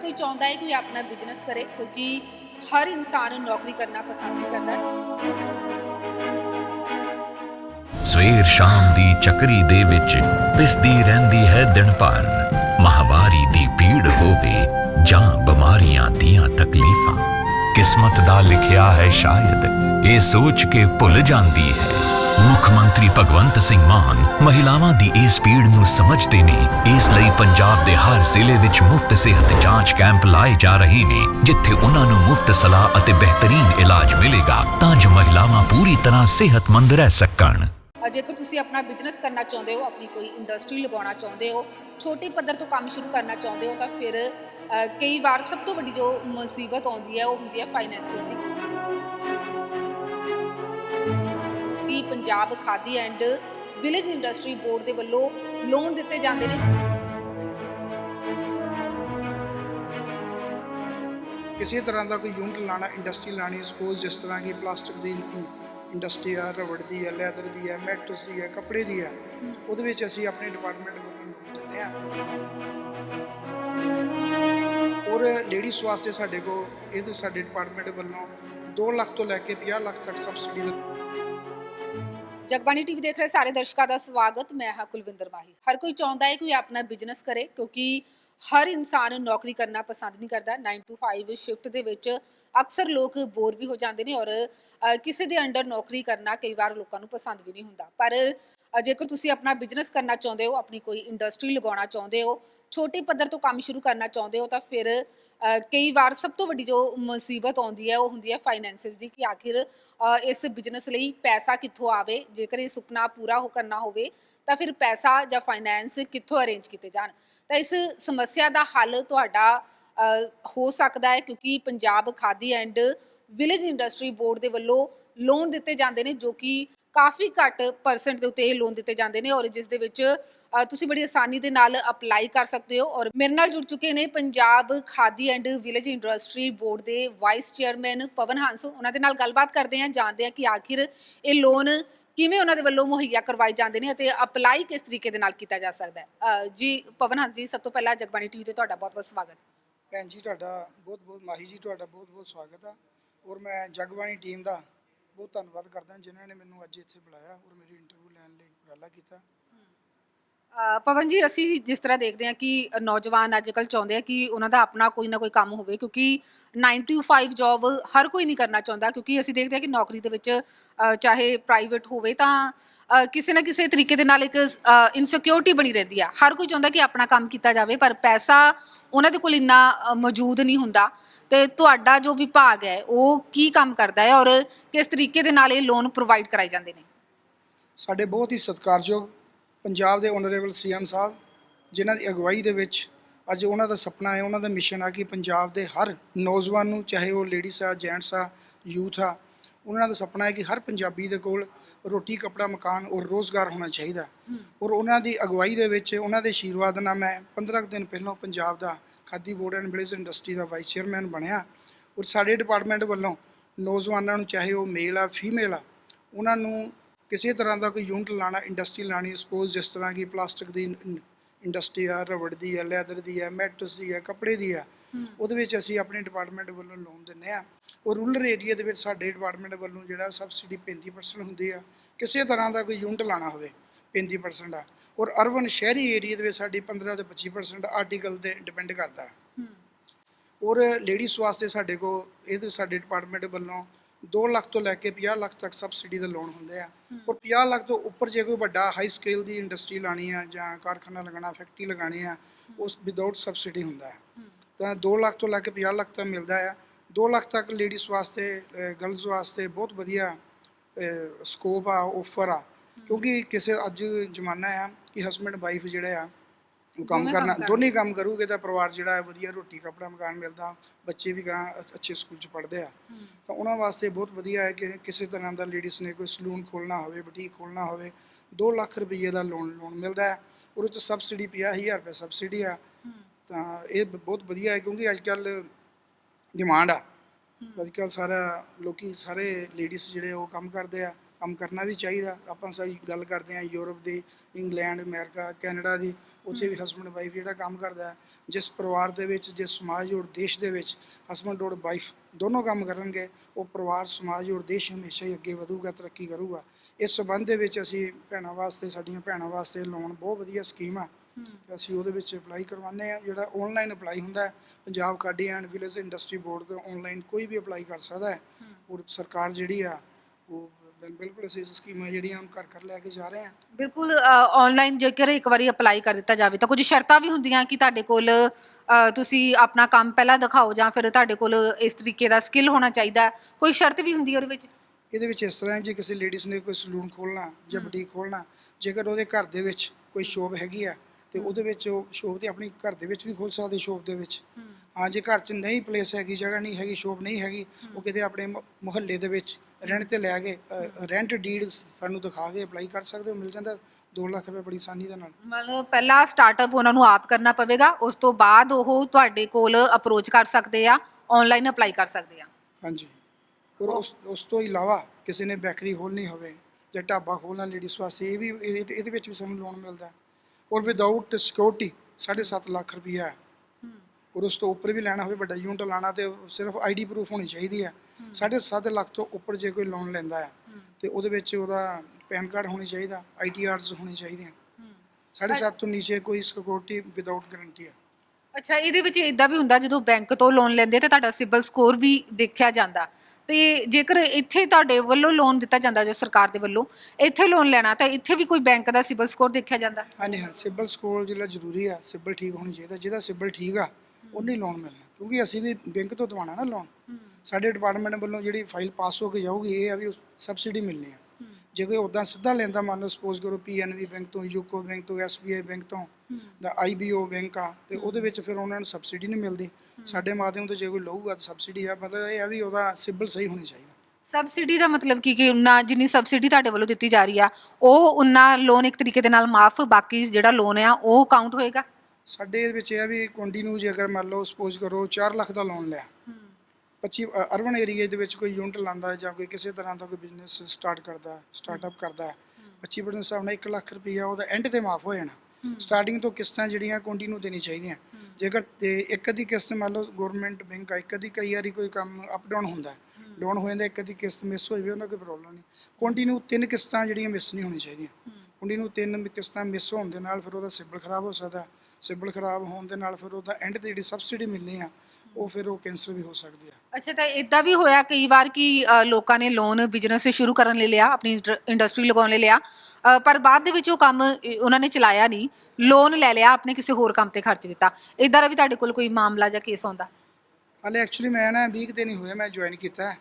ਕੋਈ ਚਾਹੁੰਦਾ ਹੈ ਕਿ ਆਪਣਾ ਬਿਜ਼ਨਸ ਕਰੇ, ਕਿਉਂਕਿ ਹਰ ਇਨਸਾਨ ਨੌਕਰੀ ਕਰਨਾ ਪਸੰਦ ਨਹੀਂ ਕਰਦਾ ਸਵੇਰ ਸ਼ਾਮ ਦੀ ਚੱਕਰੀ ਦੇ ਵਿੱਚ ਪਿਸਦੀ ਰਹਿੰਦੀ ਹੈ ਦਿਨ ਭਰ ਮਹਾਵਾਰੀ ਦੀ ਭੀੜ ਹੋਵੇ ਜਾਂ ਬਿਮਾਰੀਆਂ ਦੀਆਂ ਤਕਲੀਫਾਂ। ਕਿਸਮਤ ਦਾ ਲਿਖਿਆ ਹੈ ਸ਼ਾਇਦ, ਇਹ ਸੋਚ ਕੇ ਭੁੱਲ ਜਾਂਦੀ ਹੈ। ਮੁੱਖ ਮੰਤਰੀ ਭਗਵੰਤ ਸਿੰਘ ਮਾਨ ਮਹਿਲਾਵਾਂ ਦੀ ਇਸ ਪੀੜ ਨੂੰ ਸਮਝਦੇ ਨੇ। ਇਸ ਲਈ ਪੰਜਾਬ ਦੇ ਹਰ ਜ਼ਿਲ੍ਹੇ ਵਿੱਚ ਮੁਫਤ ਸਿਹਤ ਜਾਂਚ ਕੈਂਪ ਲਾਏ ਜਾ ਰਹੇ ਨੇ, ਜਿੱਥੇ ਉਹਨਾਂ ਨੂੰ ਮੁਫਤ ਸਲਾਹ ਅਤੇ ਬਿਹਤਰੀਨ ਇਲਾਜ ਮਿਲੇਗਾ ਤਾਂ ਜੋ ਮਹਿਲਾਵਾਂ ਪੂਰੀ ਤਰ੍ਹਾਂ ਸਿਹਤਮੰਦ ਰਹਿ ਸਕਣ। ਜੇਕਰ ਤੁਸੀਂ ਆਪਣਾ ਬਿਜ਼ਨਸ ਕਰਨਾ ਚਾਹੁੰਦੇ ਹੋ, ਆਪਣੀ ਕੋਈ ਇੰਡਸਟਰੀ ਲਗਾਉਣਾ ਚਾਹੁੰਦੇ ਹੋ, ਛੋਟੇ ਪੱਧਰ ਤੋਂ ਕੰਮ ਸ਼ੁਰੂ ਕਰਨਾ ਚਾਹੁੰਦੇ ਹੋ, ਤਾਂ ਫਿਰ ਕਈ ਵਾਰ ਸਭ ਤੋਂ ਵੱਡੀ ਜੋ ਮੁਸੀਬਤ ਆਉਂਦੀ ਹੈ, ਉਹ ਹੁੰਦੀ ਹੈ ਫਾਈਨੈਂਸਿਸ ਦੀ। ਕਿ Punjab Khadi and village industry board ਦੇ ਵੱਲੋਂ ਲੋਨ ਦਿੱਤੇ ਜਾਂਦੇ ਨੇ। ਕਿਸੇ ਤਰ੍ਹਾਂ ਦਾ ਕੋਈ ਯੂਨਿਟ ਲਾਣਾ, ਇੰਡਸਟਰੀ ਲਾਣੀ ਸਪੋਜ਼ ਜਿਸ ਤਰ੍ਹਾਂ ਕਿ ਪਲਾਸਟਿਕ ਦੀ ਇੰਡਸਟਰੀ ਆ, ਰਬੜ ਦੀ ਹੈ ਲੈਦਰ ਦੀ ਹੈ ਮੈਟਰਸ ਦੀ ਹੈ ਕੱਪੜੇ ਦੀ ਹੈ ਉਹਦੇ ਵਿੱਚ ਅਸੀਂ ਆਪਣੇ ਡਿਪਾਰਟਮੈਂਟ ਵੱਲੋਂ ਦਿੰਦੇ ਆ। ਔਰ ਲੇਡੀਜ਼ ਵਾਸਤੇ ਸਾਡੇ ਕੋਲ ਇਹਦੇ ਸਾਡੇ ਡਿਪਾਰਟਮੈਂਟ ਵੱਲੋਂ 2 ਲੱਖ ਤੋਂ ਲੈ ਕੇ 50 ਲੱਖ ਤੱਕ ਸਬਸਿਡੀ ਜਗਬਾਣੀ ਟੀਵੀ ਦੇਖ ਰਹੇ ਸਾਰੇ ਦਰਸ਼ਕਾਂ ਦਾ ਸਵਾਗਤ, ਮੈਂ ਹਾਂ ਕੁਲਵਿੰਦਰ ਮਾਹੀ। ਹਰ ਕੋਈ ਚਾਹੁੰਦਾ ਹੈ ਕੋਈ ਆਪਣਾ ਬਿਜ਼ਨਸ ਕਰੇ, ਕਿਉਂਕਿ ਹਰ ਇਨਸਾਨ ਨੌਕਰੀ ਕਰਨਾ ਪਸੰਦ ਨਹੀਂ ਕਰਦਾ। 9 to 5 ਸ਼ਿਫਟ ਦੇ ਵਿੱਚ ਅਕਸਰ ਲੋਕ ਬੋਰ ਵੀ ਹੋ ਜਾਂਦੇ ਨੇ ਔਰ ਕਿਸੇ ਦੇ ਅੰਡਰ ਨੌਕਰੀ ਕਰਨਾ ਕਈ ਵਾਰ ਲੋਕਾਂ ਨੂੰ ਪਸੰਦ ਵੀ ਨਹੀਂ ਹੁੰਦਾ। ਪਰ ਜੇਕਰ ਤੁਸੀਂ ਆਪਣਾ ਬਿਜ਼ਨਸ ਕਰਨਾ ਚਾਹੁੰਦੇ ਹੋ, ਆਪਣੀ ਕੋਈ ਇੰਡਸਟਰੀ ਲਗਾਉਣਾ ਚਾਹੁੰਦੇ ਹੋ, ਛੋਟੇ ਪੱਧਰ ਤੋਂ ਕੰਮ ਸ਼ੁਰੂ ਕਰਨਾ ਚਾਹੁੰਦੇ ਹੋ, ਤਾਂ ਫਿਰ ਕਈ ਵਾਰ ਸਭ ਤੋਂ ਵੱਡੀ ਜੋ ਮੁਸੀਬਤ ਆਉਂਦੀ ਹੈ, ਉਹ ਹੁੰਦੀ ਹੈ ਫਾਈਨੈਂਸਿਸ ਦੀ ਕਿ ਆਖਿਰ ਇਸ ਬਿਜ਼ਨਸ ਲਈ ਪੈਸਾ ਕਿੱਥੋਂ ਆਵੇ। ਜੇਕਰ ਇਹ ਸੁਪਨਾ ਪੂਰਾ ਹੋ ਕਰਨਾ ਹੋਵੇ, ਤਾਂ ਫਿਰ ਪੈਸਾ ਜਾਂ ਫਾਈਨੈਂਸ ਕਿੱਥੋਂ ਅਰੇਂਜ ਕੀਤੇ ਜਾਣ। ਤਾਂ ਇਸ ਸਮੱਸਿਆ ਦਾ ਹੱਲ ਤੁਹਾਡਾ ਹੋ ਸਕਦਾ ਹੈ ਕਿਉਂਕਿ Punjab Khadi and village industry board ਦੇ ਵੱਲੋਂ ਲੋਨ ਦਿੱਤੇ ਜਾਂਦੇ ਨੇ, ਜੋ ਕਿ ਕਾਫੀ ਘੱਟ ਪਰਸੈਂਟ ਦੇ ਉੱਤੇ ਇਹ ਲੋਨ ਦਿੱਤੇ ਜਾਂਦੇ ਨੇ ਔਰ ਜਿਸ ਦੇ ਵਿੱਚ ਤੁਸੀਂ ਬੜੀ ਆਸਾਨੀ ਦੇ ਨਾਲ ਅਪਲਾਈ ਕਰ ਸਕਦੇ ਹੋ ਔਰ ਮੇਰੇ ਨਾਲ ਜੁੜ ਚੁੱਕੇ ਨੇ Punjab Khadi and village industry board ਦੇ ਵਾਈਸ ਚੇਅਰਮੈਨ ਪਵਨ ਹੰਸ। ਉਹਨਾਂ ਦੇ ਨਾਲ ਗੱਲਬਾਤ ਕਰਦੇ ਹਾਂ, ਜਾਣਦੇ ਹਾਂ ਕਿ ਆਖਿਰ ਇਹ ਲੋਨ ਕਿਵੇਂ ਉਹਨਾਂ ਦੇ ਵੱਲੋਂ ਮੁਹੱਈਆ ਕਰਵਾਏ ਜਾਂਦੇ ਨੇ ਅਤੇ ਅਪਲਾਈ ਕਿਸ ਤਰੀਕੇ ਦੇ ਨਾਲ ਕੀਤਾ ਜਾ ਸਕਦਾ ਹੈ। ਜੀ, ਪਵਨ ਹੰਸ ਜੀ, ਸਭ ਤੋਂ ਪਹਿਲਾਂ ਜਗਬਾਣੀ ਟੀਵੀ ਤੇ ਤੁਹਾਡਾ ਬਹੁਤ ਬਹੁਤ ਸਵਾਗਤ। ਭੈਣ ਜੀ ਤੁਹਾਡਾ ਬਹੁਤ ਬਹੁਤ ਮਾਹੀ ਜੀ, ਤੁਹਾਡਾ ਬਹੁਤ ਬਹੁਤ ਸਵਾਗਤ ਆ। ਔਰ ਮੈਂ ਜਗਬਾਣੀ ਟੀਮ ਦਾ ਬਹੁਤ ਧੰਨਵਾਦ ਕਰਦਾ ਜਿਨ੍ਹਾਂ ਨੇ ਮੈਨੂੰ ਅੱਜ ਇੱਥੇ ਬੁਲਾਇਆ ਔਰ ਮੇਰੀ ਇੰਟਰਵਿਊ ਲੈਣ ਲਈ ਉਪਰਾਲਾ ਕੀਤਾ। ਪਵਨ ਜੀ ਅਸੀਂ ਜਿਸ ਤਰ੍ਹਾਂ ਦੇਖਦੇ ਹਾਂ ਕਿ ਨੌਜਵਾਨ ਅੱਜ ਕੱਲ੍ਹ ਚਾਹੁੰਦੇ ਆ ਕਿ ਉਹਨਾਂ ਦਾ ਆਪਣਾ ਕੋਈ ਨਾ ਕੋਈ ਕੰਮ ਹੋਵੇ ਕਿਉਂਕਿ 9 to 5 ਜੌਬ ਹਰ ਕੋਈ ਨਹੀਂ ਕਰਨਾ ਚਾਹੁੰਦਾ ਕਿਉਂਕਿ ਅਸੀਂ ਦੇਖਦੇ ਹਾਂ ਕਿ ਨੌਕਰੀ ਦੇ ਵਿੱਚ ਅ, ਚਾਹੇ ਪ੍ਰਾਈਵੇਟ ਹੋਵੇ ਤਾਂ ਅ, ਕਿਸੇ ਨਾ ਕਿਸੇ ਤਰੀਕੇ ਦੇ ਨਾਲ ਇੱਕ ਇਨਸਿਕਿਉਰਿਟੀ ਬਣੀ ਰਹਿੰਦੀ ਆ। ਹਰ ਕੋਈ ਚਾਹੁੰਦਾ ਕਿ ਆਪਣਾ ਕੰਮ ਕੀਤਾ ਜਾਵੇ ਪਰ ਪੈਸਾ ਉਹਨਾਂ ਦੇ ਕੋਲ ਇੰਨਾ ਅ, ਮੌਜੂਦ ਨਹੀਂ ਹੁੰਦਾ। ਤੇ ਤੁਹਾਡਾ ਜੋ ਵਿਭਾਗ ਹੈ ਉਹ ਕੀ ਕੰਮ ਕਰਦਾ ਹੈ ਔਰ ਕਿਸ ਤਰੀਕੇ ਦੇ ਨਾਲ ਇਹ ਲੋਨ ਪ੍ਰੋਵਾਈਡ ਕਰਾਏ ਜਾਂਦੇ ਨੇ? ਸਾਡੇ ਬਹੁਤ ਹੀ ਸਤਿਕਾਰਯੋਗ ਪੰਜਾਬ ਦੇ ਓਨਰੇਬਲ ਸੀਐਮ ਸਾਹਿਬ ਜਿਨ੍ਹਾਂ ਦੀ ਅਗਵਾਈ ਦੇ ਵਿੱਚ ਅੱਜ ਉਹਨਾਂ ਦਾ ਸੁਪਨਾ ਹੈ ਉਹਨਾਂ ਦਾ ਮਿਸ਼ਨ ਆ ਕਿ ਪੰਜਾਬ ਦੇ ਹਰ ਨੌਜਵਾਨ ਨੂੰ ਚਾਹੇ ਉਹ ਲੇਡੀਜ਼ ਆ ਜੈਂਟਸ ਆ ਯੂਥ ਆ ਉਹਨਾਂ ਦਾ ਸੁਪਨਾ ਹੈ ਕਿ ਹਰ ਪੰਜਾਬੀ ਦੇ ਕੋਲ ਰੋਟੀ ਕਪੜਾ ਮਕਾਨ ਔਰ ਰੋਜ਼ਗਾਰ ਹੋਣਾ ਚਾਹੀਦਾ। ਔਰ ਉਹਨਾਂ ਦੀ ਅਗਵਾਈ ਦੇ ਵਿੱਚ ਉਹਨਾਂ ਦੇ ਆਸ਼ੀਰਵਾਦ ਨਾਲ ਮੈਂ 15 ਕੁ ਦਿਨ ਪਹਿਲਾਂ ਪੰਜਾਬ ਦਾ Khadi board and village industry the vice chairman ਬਣਿਆ। ਔਰ ਸਾਡੇ ਡਿਪਾਰਟਮੈਂਟ ਵੱਲੋਂ ਨੌਜਵਾਨਾਂ ਨੂੰ ਚਾਹੇ ਉਹ ਮੇਲ ਆ ਫੀਮੇਲ ਆ ਉਹਨਾਂ ਨੂੰ ਕਿਸੇ ਤਰ੍ਹਾਂ ਦਾ ਕੋਈ ਯੂਨਿਟ ਲਾਣਾ ਇੰਡਸਟਰੀ ਲਾਣੀ ਸਪੋਜ਼ ਜਿਸ ਤਰ੍ਹਾਂ ਕਿ ਪਲਾਸਟਿਕ ਦੀ ਇੰਡਸਟਰੀ ਆ ਰਬੜ ਦੀ ਹੈ ਲੈਦਰ ਦੀ ਹੈ ਮੈਟਰਸ ਦੀ ਹੈ ਕੱਪੜੇ ਦੀ ਹੈ। ਉਹਦੇ ਵਿੱਚ ਅਸੀਂ ਆਪਣੇ ਡਿਪਾਰਟਮੈਂਟ ਵੱਲੋਂ ਲੋਨ ਦਿੰਨੇ ਆ ਔਰ ਰੂਰਲ ਏਰੀਆ ਦੇ ਵਿੱਚ ਸਾਡੇ ਡਿਪਾਰਟਮੈਂਟ ਵੱਲੋਂ ਜਿਹੜਾ ਸਬਸਿਡੀ 35% ਹੁੰਦੀ ਆ ਕਿਸੇ ਤਰ੍ਹਾਂ ਦਾ ਕੋਈ ਯੂਨਿਟ ਲਾਣਾ ਹੋਵੇ 35% ਆ ਔਰ ਅਰਬਨ ਸ਼ਹਿਰੀ ਏਰੀਆ ਦੇ ਵਿੱਚ ਸਾਡੀ 15 ਤੋਂ 25% ਆਰਟੀਕਲ ਤੇ ਡਿਪੈਂਡ ਕਰਦਾ। ਔਰ ਲੇਡੀਜ਼ ਵਾਸਤੇ ਸਾਡੇ ਕੋਲ ਇਹਦੇ ਸਾਡੇ ਡਿਪਾਰਟਮੈਂਟ ਵੱਲੋਂ 2 ਲੱਖ ਤੋਂ ਲੈ ਕੇ 50 ਲੱਖ ਤੱਕ ਸਬਸਿਡੀ ਦੇ ਲੋਨ ਹੁੰਦੇ ਆ। ਔਰ 50 ਲੱਖ ਤੋਂ ਉੱਪਰ ਜੇ ਕੋਈ ਵੱਡਾ ਹਾਈ ਸਕੇਲ ਦੀ ਇੰਡਸਟਰੀ ਲਾਣੀ ਆ ਜਾਂ ਕਾਰਖਾਨਾ ਲਗਾਉਣਾ ਫੈਕਟਰੀ ਲਗਾਣੀ ਆ ਉਸ ਵਿਦਆਊਟ ਸਬਸਿਡੀ ਹੁੰਦਾ ਹੈ। ਤਾਂ 2 ਲੱਖ ਤੋਂ ਲੈ ਕੇ 50 ਲੱਖ ਤੱਕ ਮਿਲਦਾ ਆ। 2 ਲੱਖ ਤੱਕ ਲੇਡੀਜ਼ ਵਾਸਤੇ ਗਰਲਸ ਵਾਸਤੇ ਬਹੁਤ ਵਧੀਆ ਸਕੋਪ ਆ ਆਫਰ ਆ। ਕਿਉਂਕਿ ਕਿਸੇ ਅੱਜ ਜ਼ਮਾਨਾ ਆ ਕਿ ਹਸਬੰਡ ਵਾਈਫ ਜਿਹੜੇ ਆ ਕੰਮ ਕਰਨਾ। ਦੋਨੇ ਕੰਮ ਕਰੂਗੇ ਤਾਂ ਪਰਿਵਾਰ ਜਿਹੜਾ ਹੈ ਵਧੀਆ ਰੋਟੀ ਕੱਪੜਾ ਮਕਾਨ ਮਿਲਦਾ ਬੱਚੇ ਵੀ ਗਾਂ ਅੱਛੇ ਸਕੂਲ ਚ ਪੜ੍ਹਦੇ ਆ। ਤਾਂ ਉਹਨਾਂ ਵਾਸਤੇ ਬਹੁਤ ਵਧੀਆ ਹੈ ਕਿ ਕਿਸੇ ਤਰ੍ਹਾਂ ਦਾ ਲੇਡੀਜ਼ ਨੇ ਕੋਈ ਸਲੂਨ ਖੋਲਣਾ ਹੋਵੇ ਬੁਟੀਕ ਖੋਲਣਾ ਹੋਵੇ 2 ਲੱਖ ਰੁਪਏ ਦਾ ਲੋਨ ਲੋਨ ਮਿਲਦਾ ਹੈ। ਉਹਦੇ ਚ ਸਬਸਿਡੀ 50000 ਰੁਪਏ ਸਬਸਿਡੀ ਆ। ਤਾਂ ਇਹ ਬਹੁਤ ਵਧੀਆ ਹੈ ਕਿਉਂਕਿ ਅੱਜ ਕੱਲ ਡਿਮਾਂਡ ਆ। ਅੱਜ ਕੱਲ ਸਾਰਾ ਲੋਕੀ ਸਾਰੇ ਲੇਡੀਜ਼ ਜਿਹੜੇ ਉਹ ਕੰਮ ਕਰਦੇ ਆ ਕੰਮ ਕਰਨਾ ਵੀ ਚਾਹੀਦਾ। ਆਪਾਂ ਸਹੀ ਗੱਲ ਕਰਦੇ ਆ ਯੂਰਪ ਦੀ ਇੰਗਲੈਂਡ ਅਮਰੀਕਾ ਕੈਨੇਡਾ ਦੀ। ਉੱਥੇ ਵੀ ਹਸਬੰਡ ਵਾਈਫ ਜਿਹੜਾ ਕੰਮ ਕਰਦਾ ਹੈ ਜਿਸ ਪਰਿਵਾਰ ਦੇ ਵਿੱਚ ਜਿਸ ਸਮਾਜ ਔਰ ਦੇਸ਼ ਦੇ ਵਿੱਚ ਹਸਬੰਡ ਔਰ ਵਾਈਫ ਦੋਨੋਂ ਕੰਮ ਕਰਨਗੇ ਉਹ ਪਰਿਵਾਰ ਸਮਾਜ ਔਰ ਦੇਸ਼ ਹਮੇਸ਼ਾ ਹੀ ਅੱਗੇ ਵਧੂਗਾ ਤਰੱਕੀ ਕਰੂਗਾ। ਇਸ ਸਬੰਧ ਦੇ ਵਿੱਚ ਅਸੀਂ ਭੈਣਾਂ ਵਾਸਤੇ ਸਾਡੀਆਂ ਭੈਣਾਂ ਵਾਸਤੇ ਲੋਨ ਬਹੁਤ ਵਧੀਆ ਸਕੀਮ ਆ। ਤੇ ਅਸੀਂ ਉਹਦੇ ਵਿੱਚ ਅਪਲਾਈ ਕਰਵਾਉਂਦੇ ਆ ਜਿਹੜਾ ਆਨਲਾਈਨ ਅਪਲਾਈ ਹੁੰਦਾ ਹੈ Punjab Khadi and village industry board ਤੋਂ ਆਨਲਾਈਨ ਕੋਈ ਵੀ ਅਪਲਾਈ ਕਰ ਸਕਦਾ ਹੈ। ਔਰ ਸਰਕਾਰ ਜਿਹੜੀ ਆ ਉਹ ਬਿਲ- ਬਿਲਕੁਲ ਅਸੀਂ ਇਸ ਸਕੀਮਾਂ ਜਿਹੜੀਆਂ ਹੁਣ ਘਰ ਘਰ ਲੈ ਕੇ ਜਾ ਰਹੇ ਹਾਂ। ਬਿਲਕੁਲ ਆਨਲਾਈਨ ਜੇਕਰ ਇੱਕ ਵਾਰੀ ਅਪਲਾਈ ਕਰ ਦਿੱਤਾ ਜਾਵੇ ਤਾਂ ਕੁਝ ਸ਼ਰਤਾਂ ਵੀ ਹੁੰਦੀਆਂ ਕਿ ਤੁਹਾਡੇ ਕੋਲ ਅ, ਤੁਸੀਂ ਆਪਣਾ ਕੰਮ ਪਹਿਲਾਂ ਦਿਖਾਓ ਜਾਂ ਫਿਰ ਤੁਹਾਡੇ ਕੋਲ ਇਸ ਤਰੀਕੇ ਦਾ ਸਕਿੱਲ ਹੋਣਾ ਚਾਹੀਦਾ ਹੈ। ਕੋਈ ਸ਼ਰਤ ਵੀ ਹੁੰਦੀ ਹੈ ਉਹਦੇ ਵਿੱਚ? ਇਹਦੇ ਵਿੱਚ ਇਸ ਤਰ੍ਹਾਂ ਹੈ ਜੇ ਕਿਸੇ ਲੇਡੀਜ਼ ਨੇ ਕੋਈ ਸਲੂਨ ਖੋਲਣਾ ਜਾਂ ਬੁਟੀਕ ਖੋਲਣਾ ਜੇਕਰ ਉਹਦੇ ਘਰ ਦੇ ਵਿੱਚ ਕੋਈ ਸ਼ੋਪ ਹੈਗੀ ਆ ਤੇ ਉਹਦੇ ਵਿੱਚ ਉਹ ਸ਼ੋਪ ਤੇ ਆਪਣੀ ਘਰ ਦੇ ਵਿੱਚ ਵੀ ਖੋਲ ਸਕਦੇ ਸ਼ੋਪ ਦੇ ਵਿੱਚ। ਹਾਂ ਜੇ ਘਰ 'ਚ ਨਹੀਂ ਪਲੇਸ ਹੈਗੀ ਜਗ੍ਹਾ ਨਹੀਂ ਹੈਗੀ ਸ਼ੋਪ ਨਹੀਂ ਹੈਗੀ ਉਹ ਕਿਤੇ ਆਪਣੇ ਮੁਹੱਲੇ ਦੇ ਵਿੱਚ ਰੈਂਟ ਤੇ ਲੈ ਕੇ ਰੈਂਟ ਡੀਡ ਸਾਨੂੰ ਦਿਖਾ ਕੇ ਅਪਲਾਈ ਕਰ ਸਕਦੇ ਹੋ ਮਿਲ ਜਾਂਦਾ 2 ਲੱਖ ਰੁਪਏ ਬੜੀ ਆਸਾਨੀ ਦੇ ਨਾਲ। ਮਤਲਬ ਪਹਿਲਾ ਸਟਾਰਟਅਪ ਉਹਨਾਂ ਨੂੰ ਆਪ ਕਰਨਾ ਪਵੇਗਾ ਉਸ ਤੋਂ ਬਾਅਦ ਉਹ ਤੁਹਾਡੇ ਕੋਲ ਅਪਰੋਚ ਕਰ ਸਕਦੇ ਆ ਆਨਲਾਈਨ ਅਪਲਾਈ ਕਰ ਸਕਦੇ ਆ। ਹਾਂਜੀ। ਔਰ ਉਸ ਉਸ ਤੋਂ ਇਲਾਵਾ ਕਿਸੇ ਨੇ ਬੈਕਰੀ ਖੋਲ੍ਹਣੀ ਹੋਵੇ ਜਾਂ ਢਾਬਾ ਖੋਲ੍ਹਣਾ ਲੇਡੀਜ਼ ਵਾਸਤੇ ਇਹ ਵੀ ਇਹਦੇ ਵਿੱਚ ਵੀ ਸਾਨੂੰ ਲੋਨ ਮਿਲਦਾ। ਔਰ ਵਿਦਆਊਟ ਸਿਕਿਉਰਿਟੀ 7.5 ਲੱਖ ਰੁਪਈਆ ਹੈ ਔਰ ਉਸ ਤੋਂ ਉੱਪਰ ਵੀ ਲੈਣਾ ਹੋਵੇ ਵੱਡਾ ਯੂਨਿਟ ਲਾਣਾ ਤੇ ਸਿਰਫ ਆਈਡੀ ਪ੍ਰੂਫ ਹੋਣੀ ਚਾਹੀਦੀ ਹੈ। 7.5 ਲੱਖ ਤੋਂ ਉੱਪਰ ਜੇ ਕੋਈ ਲੋਨ ਲੈਂਦਾ ਹੈ ਤੇ ਉਹਦੇ ਵਿੱਚ ਉਹਦਾ ਪੈਨ ਕਾਰਡ ਹੋਣੀ ਚਾਹੀਦਾ ਆਈਟੀਆਰਸ ਹੋਣੀ ਚਾਹੀਦੀਆਂ 7.5 ਤੋਂ ਨੀਚੇ ਕੋਈ ਸਿਕਿਉਰਿਟੀ ਵਿਦਆਊਟ ਗਾਰੰਟੀ ਹੈ। ਅੱਛਾ ਇਹਦੇ ਵਿੱਚ ਇਦਾਂ ਵੀ ਹੁੰਦਾ ਜਦੋਂ ਬੈਂਕ ਤੋਂ ਲੋਨ ਲੈਂਦੇ ਤੇ ਤੁਹਾਡਾ ਸਿਬਲ ਸਕੋਰ ਵੀ ਦੇਖਿਆ ਜਾਂਦਾ। ਤੇ ਜੇਕਰ ਇੱਥੇ ਤੁਹਾਡੇ ਵੱਲੋਂ ਲੋਨ ਦਿੱਤਾ ਜਾਂਦਾ ਜੋ ਸਰਕਾਰ ਦੇ ਵੱਲੋਂ ਇੱਥੇ ਲੋਨ ਲੈਣਾ ਤਾਂ ਇੱਥੇ ਵੀ ਕੋਈ ਬੈਂਕ ਦਾ ਸਿਬਲ ਸਕੋਰ ਦੇਖਿਆ ਜਾਂਦਾ? ਹਾਂਜੀ ਹਾਂ ਸਿਬਲ ਸਕੋਰ ਜਿਹੜਾ ਜ਼ਰੂਰੀ ਆ ਸਿਬਲ ਠੀਕ ਹੋਣੀ ਚਾਹੀਦਾ। ਜਿਹਦਾ ਸਿਬਲ ਠੀਕ ਆ ਉਹਨੇ ਲੋਨ ਮਿਲਣਾ। ਕਿਉਂਕਿ ਅਸੀਂ ਵੀ ਬੈਂਕ ਤੋਂ ਦਵਾਣਾ ਨਾ ਲੋਨ ਸਾਡੇ ਡਿਪਾਰਟਮੈਂਟ ਵੱਲੋਂ ਜਿਹੜੀ ਫਾਈਲ ਪਾਸ ਹੋ ਕੇ ਜਾਊਗੀ ਇਹ ਆ ਵੀ ਸਬਸਿਡੀ ਮਿਲਣੀ ਆ। ਜੇ ਕੋਈ ਉਦਾਂ ਸਿੱਧਾ ਲੈਂਦਾ ਮੰਨ ਲਓ ਸਪੋਜ਼ ਕਰੋ ਪੀਐਨਬੀ ਬੈਂਕ ਤੋਂ ਯੂਕੋ ਬੈਂਕ ਤੋਂ ਐਸਬੀਆਈ ਬੈਂਕ ਤੋਂ ਜਾਂ ਆਈਬੀਓ ਬੈਂਕ ਆ ਤੇ ਉਹਦੇ ਵਿੱਚ ਫਿਰ ਉਹਨਾਂ ਨੂੰ ਸਬਸਿਡੀ ਨਹੀਂ ਮਿਲਦੀ। ਸਾਡੇ ਮਾਧਿਅਮ ਤੋਂ ਜੇ ਕੋਈ ਲਊਗਾ ਤਾਂ ਸਬਸਿਡੀ ਆ ਮਤਲਬ ਇਹ ਆ ਵੀ ਉਹਦਾ ਸਿਬਲ ਸਹੀ ਹੋਣੀ ਚਾਹੀਦਾ। ਸਬਸਿਡੀ ਦਾ ਮਤਲਬ ਕੀ ਕਿ ਉਨਾ ਜਿੰਨੀ ਸਬਸਿਡੀ ਤੁਹਾਡੇ ਵੱਲੋਂ ਦਿੱਤੀ ਜਾ ਰਹੀ ਆ ਉਹ ਉਨਾ ਲੋਨ ਇੱਕ ਤਰੀਕੇ ਦੇ ਨਾਲ ਮਾਫ ਬਾਕੀ ਜਿਹੜਾ ਲੋਨ ਆ ਉਹ ਕਾਊਂਟ ਹੋਏਗਾ? ਸਾਡੇ ਵਿੱਚ ਇਹ ਆ ਵੀ ਕੰਟੀਨਿਊ ਜੇਕਰ ਮੰਨ ਲਓ ਸਪੋਜ਼ ਕਰੋ 4 ਲੱਖ ਦਾ ਲੋਨ ਲਿਆ। 25 ਅਰਬਨ ਏਰੀਆ ਦੇ ਵਿੱਚ ਕੋਈ ਯੂਨਿਟ ਲਾਉਂਦਾ ਹੈ ਜਾਂ ਕੋਈ ਕਿਸੇ ਤਰ੍ਹਾਂ ਦਾ ਕੋਈ ਬਿਜ਼ਨਸ ਸਟਾਰਟ ਕਰਦਾ ਸਟਾਰਟਅਪ ਕਰਦਾ ਹੈ 25% ਹਿਸਾਬ ਨਾਲ 1 ਲੱਖ ਰੁਪਈਆ ਉਹਦਾ ਐਂਡ ਤੇ ਮਾਫ ਹੋ ਜਾਣਾ। ਸਟਾਰਟਿੰਗ ਤੋਂ ਕਿਸ਼ਤਾਂ ਜਿਹੜੀਆਂ ਕੰਟੀਨਿਊ ਦੇਣੀ ਚਾਹੀਦੀਆਂ। ਜੇਕਰ ਤੇ ਇੱਕ ਅੱਧੀ ਕਿਸ਼ਤ ਮੰਨ ਲਓ ਗਵਰਨਮੈਂਟ ਬੈਂਕ ਆ ਇੱਕ ਅੱਧੀ ਕਈ ਵਾਰੀ ਕੋਈ ਕੰਮ ਅਪ ਡਾਊਨ ਹੁੰਦਾ ਲੋਨ ਹੋ। ਜਾਂਦਾ ਇੱਕ ਅੱਧੀ ਕਿਸ਼ਤ ਮਿਸ ਹੋ ਜਾਵੇ ਉਹਨਾਂ ਕੋਈ ਪ੍ਰੋਬਲਮ ਨਹੀਂ। ਕੰਟੀਨਿਊ ਤਿੰਨ ਕਿਸ਼ਤਾਂ ਜਿਹੜੀਆਂ ਮਿਸ ਨਹੀਂ ਹੋਣੀ ਚਾਹੀਦੀਆਂ। ਕੰਟੀਨਿਊ ਤਿੰਨ ਕਿਸ਼ਤਾਂ ਮਿਸ ਹੋਣ ਦੇ ਨਾਲ ਫਿਰ ਉਹਦਾ ਸਿਬਲ ਖਰਾਬ ਹੋ ਸਕਦਾ ਸਿਬਲ ਖਰਾਬ ਹੋਣ ਦੇ ਨਾਲ ਫਿਰ ਉਹਦਾ ਐਂਡ ਤੇ ਜਿਹੜੀ ਸਬਸਿਡੀ ਮਿਲਣੀ ਆ ਉਹ ਫਿਰ ਉਹ ਕੈਂਸਲ ਵੀ ਹੋ ਸਕਦੀ ਆ। ਅੱਛਾ ਤਾਂ ਇਦਾਂ ਵੀ ਹੋਇਆ ਕਈ ਵਾਰ ਕਿ ਲੋਕਾਂ ਨੇ ਲੋਨ ਬਿਜ਼ਨਸ ਸ਼ੁਰੂ ਕਰਨ ਲਈ ਲਿਆ ਆਪਣੀ ਇੰਡਸਟਰੀ ਲਗਾਉਣ ਲਈ ਲਿਆ ਪਰ ਬਾਅਦ ਦੇ ਵਿੱਚ ਉਹ ਕੰਮ ਉਹਨਾਂ ਨੇ ਚਲਾਇਆ ਨਹੀਂ ਲੋਨ ਲੈ ਲਿਆ ਆਪਣੇ ਕਿਸੇ ਹੋਰ ਕੰਮ ਤੇ ਖਰਚ ਦਿੱਤਾ। ਇਦਾਂ ਦਾ ਵੀ ਤੁਹਾਡੇ ਕੋਲ ਕੋਈ ਮਾਮਲਾ ਜਾਂ ਕੇਸ ਆਉਂਦਾ? ਹਾਲੇ ਐਕਚੁਅਲੀ ਮੈਂ ਨਾ 20 ਕੁ ਦਿਨ ਹੀ ਹੋਏ ਮੈਂ ਜੁਆਇਨ ਕੀਤਾ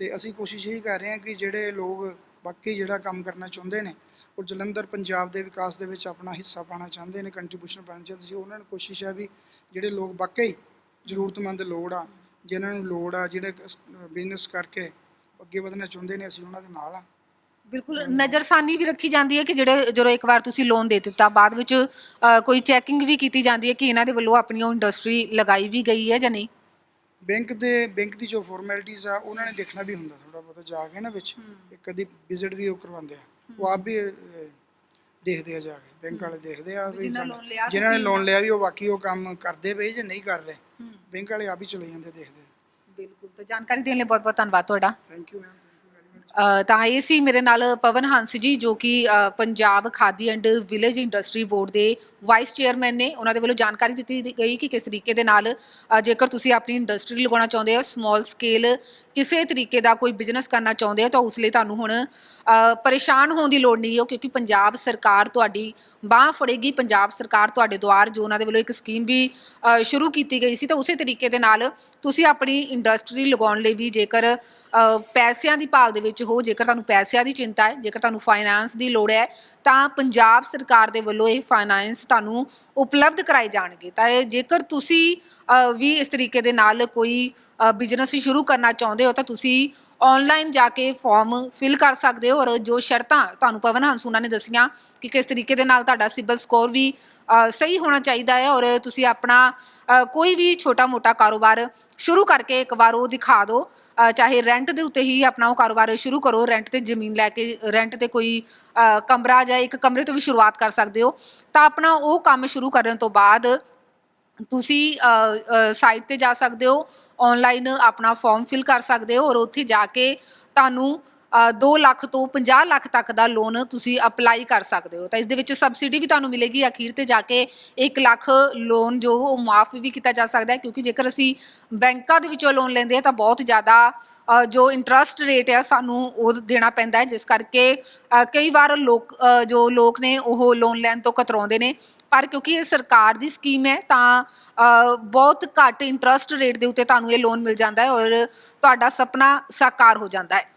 ਤੇ ਅਸੀਂ ਕੋਸ਼ਿਸ਼ ਇਹ ਕਰ ਰਹੇ ਹਾਂ ਕਿ ਜਿਹੜੇ ਲੋਕ ਵਾਕਈ ਜਿਹੜਾ ਕੰਮ ਕਰਨਾ ਚਾਹੁੰਦੇ ਨੇ ਔਰ ਜਲੰਧਰ ਪੰਜਾਬ ਦੇ ਵਿਕਾਸ ਦੇ ਵਿੱਚ ਆਪਣਾ ਹਿੱਸਾ ਪਾਣਾ ਚਾਹੁੰਦੇ ਨੇ ਕੰਟਰੀਬਿਊਸ਼ਨ ਪਾਣਾ ਚਾਹੁੰਦੇ ਸੀ। ਉਹਨਾਂ ਨੂੰ ਕੋਸ਼ਿਸ਼ ਹੈ ਵੀ ਜਿਹੜੇ ਲੋਕ ਵਾਕਈ ਜ਼ਰੂਰਤਮੰਦ ਲੋੜ ਆ ਜਿਨ੍ਹਾਂ ਨੂੰ ਲੋੜ ਆ ਜਿਹੜੇ ਬਿਜ਼ਨਸ ਕਰਕੇ ਅੱਗੇ ਵਧਣਾ ਚਾਹੁੰਦੇ ਨੇ ਅਸੀਂ ਉਹਨਾਂ ਦੇ ਨਾਲ ਆ। ਬਿਲਕੁਲ ਨਜ਼ਰਸਾਨੀ ਵੀ ਰੱਖੀ ਜਾਂਦੀ ਹੈ ਕਿ ਜਿਹੜੇ ਜਦੋਂ ਇੱਕ ਵਾਰ ਤੁਸੀਂ ਲੋਨ ਦੇ ਦਿੱਤਾ ਬਾਅਦ ਵਿੱਚ ਕੋਈ ਚੈਕਿੰਗ ਵੀ ਕੀਤੀ ਜਾਂਦੀ ਹੈ ਕਿ ਇਹਨਾਂ ਦੇ ਵੱਲੋਂ ਆਪਣੀ ਉਹ ਇੰਡਸਟਰੀ ਲਗਾਈ ਵੀ ਗਈ ਹੈ ਜਾਂ ਨਹੀਂ? ਬੈਂਕ ਦੇ ਬੈਂਕ ਦੀ ਜੋ ਫਾਰਮੈਲਿਟੀਜ਼ ਆ ਉਹਨਾਂ ਨੇ ਦੇਖਣਾ ਵੀ ਹੁੰਦਾ ਥੋੜਾ ਬਹੁਤਾ ਜਾ ਕੇ ਨਾ ਵਿੱਚ। ਇੱਕ ਅੱਧੀ ਵਿਜ਼ਿਟ ਵੀ ਉਹ ਕਰਵਾਉਂਦੇ ਆ। ਉਹ ਆਪ ਵੀ ਦੇਖਦੇ ਆ ਜਾ ਕੇ। ਬੈਂਕ ਵਾਲੇ ਦੇਖਦੇ ਆ ਵੀ ਜਿਨ੍ਹਾਂ ਨੇ ਲੋਨ ਲਿਆ ਵੀ ਉਹ ਬਾਕੀ ਉਹ ਕੰਮ ਕਰਦੇ ਪਏ ਜਾਂ ਨਹੀਂ ਕਰ ਰਹੇ। ਬੈਂਕ ਵਾਲੇ ਆਪ ਹੀ ਚਲੇ ਜਾਂਦੇ ਦੇਖਦੇ ਬਿਲਕੁਲ ਤਾਂ ਜਾਣਕਾਰੀ ਦੇਣ ਲਈ ਬਹੁਤ ਬਹੁਤ ਧੰਨਵਾਦ ਤੁਹਾਡਾ। ਥੈਂਕ ਯੂ ਮੈਮ ਤਾਂ ਇਹ ਸੀ ਮੇਰੇ ਨਾਲ ਪਵਨ ਹੰਸ ਜੀ ਜੋ ਕਿ Punjab Khadi and village industry board ਦੇ ਵਾਈਸ ਚੇਅਰਮੈਨ ਨੇ ਉਹਨਾਂ ਦੇ ਵੱਲੋਂ ਜਾਣਕਾਰੀ ਦਿੱਤੀ ਗਈ ਕਿ ਕਿਸ ਤਰੀਕੇ ਦੇ ਨਾਲ ਜੇਕਰ ਤੁਸੀਂ ਆਪਣੀ ਇੰਡਸਟਰੀ ਲਗਾਉਣਾ ਚਾਹੁੰਦੇ ਹੋ ਸਮਾਲ ਸਕੇਲ ਕਿਸੇ ਤਰੀਕੇ ਦਾ ਕੋਈ ਬਿਜ਼ਨਸ ਕਰਨਾ ਚਾਹੁੰਦੇ ਹੋ ਤਾਂ ਉਸ ਲਈ ਤੁਹਾਨੂੰ ਹੁਣ ਅ, ਪਰੇਸ਼ਾਨ ਹੋਣ ਦੀ ਲੋੜ ਨਹੀਂ ਹੈ ਕਿਉਂਕਿ ਪੰਜਾਬ ਸਰਕਾਰ ਤੁਹਾਡੀ ਬਾਹ ਫੜੇਗੀ। ਪੰਜਾਬ ਸਰਕਾਰ ਤੁਹਾਡੇ ਦੁਆਰ ਜੋ ਉਹਨਾਂ ਦੇ ਵੱਲੋਂ ਇੱਕ ਸਕੀਮ ਵੀ ਅ, ਸ਼ੁਰੂ ਕੀਤੀ ਗਈ ਸੀ ਤਾਂ ਉਸੇ ਤਰੀਕੇ ਦੇ ਨਾਲ ਤੁਸੀਂ ਆਪਣੀ ਇੰਡਸਟਰੀ ਲਗਾਉਣ ਲਈ ਵੀ ਜੇਕਰ ਅ, ਪੈਸਿਆਂ ਦੀ ਭਾਲ ਦੇ ਵਿੱਚ ਹੋ ਜੇਕਰ ਤੁਹਾਨੂੰ ਪੈਸਿਆਂ ਦੀ ਚਿੰਤਾ ਹੈ ਜੇਕਰ ਤੁਹਾਨੂੰ ਫਾਈਨਾਂਸ ਦੀ ਲੋੜ ਹੈ ਤਾਂ ਪੰਜਾਬ ਸਰਕਾਰ ਦੇ ਵੱਲੋਂ ਇਹ ਫਾਈਨਾਂਸ ਤੁਹਾਨੂੰ ਉਪਲਬਧ ਕਰਾਏ ਜਾਣਗੇ। ਤਾਂ ਇਹ ਜੇਕਰ ਤੁਸੀਂ ਵੀ ਇਸ ਤਰੀਕੇ ਦੇ ਨਾਲ ਕੋਈ ਬਿਜ਼ਨਸ ਸ਼ੁਰੂ ਕਰਨਾ ਚਾਹੁੰਦੇ ਹੋ ਤਾਂ ਤੁਸੀਂ ਆਨਲਾਈਨ ਜਾ ਕੇ ਫਾਰਮ ਫਿਲ ਕਰ ਸਕਦੇ ਹੋ ਔਰ ਜੋ ਸ਼ਰਤਾਂ ਤੁਹਾਨੂੰ ਪਵਨ ਹੰਸ ਉਹਨਾਂ ਨੇ ਦੱਸੀਆਂ ਕਿ ਕਿਸ ਤਰੀਕੇ ਦੇ ਨਾਲ ਤੁਹਾਡਾ ਸਿਬਲ ਸਕੋਰ ਵੀ ਸਹੀ ਹੋਣਾ ਚਾਹੀਦਾ ਹੈ ਔਰ ਤੁਸੀਂ ਆਪਣਾ ਕੋਈ ਵੀ ਛੋਟਾ-ਮੋਟਾ ਕਾਰੋਬਾਰ ਸ਼ੁਰੂ ਕਰਕੇ ਇੱਕ ਵਾਰ ਉਹ ਦਿਖਾ ਦਿਓ ਚਾਹੇ ਰੈਂਟ ਦੇ ਉੱਤੇ ਹੀ ਆਪਣਾ ਉਹ ਕਾਰੋਬਾਰ ਸ਼ੁਰੂ ਕਰੋ ਰੈਂਟ ਤੇ ਜ਼ਮੀਨ ਲੈ ਕੇ ਰੈਂਟ ਤੇ ਕੋਈ ਕਮਰਾ ਜਾਂ ਇੱਕ ਕਮਰੇ ਤੋਂ ਵੀ ਸ਼ੁਰੂਆਤ ਕਰ ਸਕਦੇ ਹੋ ਤਾਂ ਆਪਣਾ ਉਹ ਕੰਮ ਸ਼ੁਰੂ ਕਰਨ ਤੋਂ ਬਾਅਦ ਤੁਸੀਂ ਸਾਈਟ ਤੇ ਜਾ ਸਕਦੇ ਹੋ ਆਨਲਾਈਨ ਆਪਣਾ ਫਾਰਮ ਫਿਲ ਕਰ ਸਕਦੇ ਹੋ ਔਰ ਉੱਥੇ ਜਾ ਕੇ ਤੁਹਾਨੂੰ 2 ਲੱਖ ਤੋਂ 50 ਲੱਖ ਤੱਕ ਦਾ ਲੋਨ ਤੁਸੀਂ ਅਪਲਾਈ ਕਰ ਸਕਦੇ ਹੋ। ਤਾਂ ਇਸ ਦੇ ਵਿੱਚ ਸਬਸਿਡੀ ਵੀ ਤੁਹਾਨੂੰ ਮਿਲੇਗੀ। ਅਖੀਰ ਤੇ ਜਾ ਕੇ 1 ਲੱਖ ਲੋਨ ਜੋ ਉਹ ਮਾਫ ਵੀ ਕੀਤਾ ਜਾ ਸਕਦਾ ਹੈ ਕਿਉਂਕਿ ਜੇਕਰ ਅਸੀਂ ਬੈਂਕਾਂ ਦੇ ਵਿੱਚੋਂ ਲੋਨ ਲੈਂਦੇ ਹਾਂ ਤਾਂ ਬਹੁਤ ਜ਼ਿਆਦਾ ਜੋ ਇੰਟਰਸਟ ਰੇਟ ਹੈ ਸਾਨੂੰ ਉਹ ਦੇਣਾ ਪੈਂਦਾ ਹੈ। ਜਿਸ ਕਰਕੇ ਕਈ ਵਾਰ ਲੋਕ ਜੋ ਲੋਕ ਨੇ ਉਹ ਲੋਨ ਲੈਣ ਤੋਂ ਕਤਰਾਉਂਦੇ ਨੇ। ਪਰ ਕਿਉਂਕਿ ਇਹ ਸਰਕਾਰ ਦੀ ਸਕੀਮ ਹੈ, ਤਾਂ ਬਹੁਤ ਘੱਟ ਇੰਟਰਸਟ ਰੇਟ ਦੇ ਉੱਤੇ ਤੁਹਾਨੂੰ ਇਹ ਲੋਨ ਮਿਲ ਜਾਂਦਾ ਹੈ ਔਰ ਤੁਹਾਡਾ ਸੁਪਨਾ ਸਾਕਾਰ ਹੋ ਜਾਂਦਾ ਹੈ।